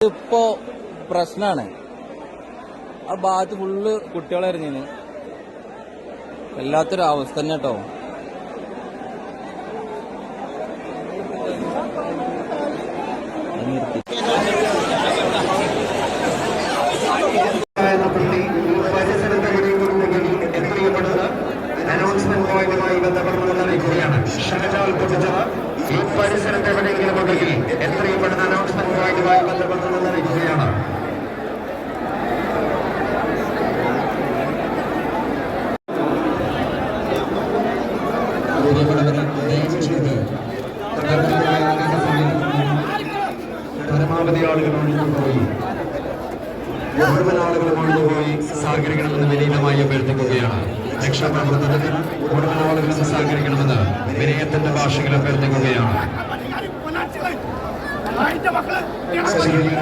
ഇപ്പോ പ്രശ്നാണ്. ആ ഭാഗത്ത് ഫുള്ള് കുട്ടികളെ ഇറങ്ങിന് വല്ലാത്തൊരു അവസ്ഥ തന്നെ കേട്ടോ അനൗൺസ്മെന്റുമായി അറിയിക്കുകയാണ് ഈ പരിസരത്ത് പരമാവധി ആളുകൾ പോയി മുഴുവൻ ആളുകളും ഒഴിഞ്ഞുപോയി സഹകരിക്കണമെന്ന് വിനീതമായി അഭ്യർത്ഥിക്കുകയാണ്. രക്ഷാപ്രവർത്തനത്തിന് മുഴുവൻ ആളുകളും സഹകരിക്കണമെന്ന് വിനയത്തിന്റെ ഭാഷകൾ അഭ്യർത്ഥിക്കുകയാണ്. ശരീരം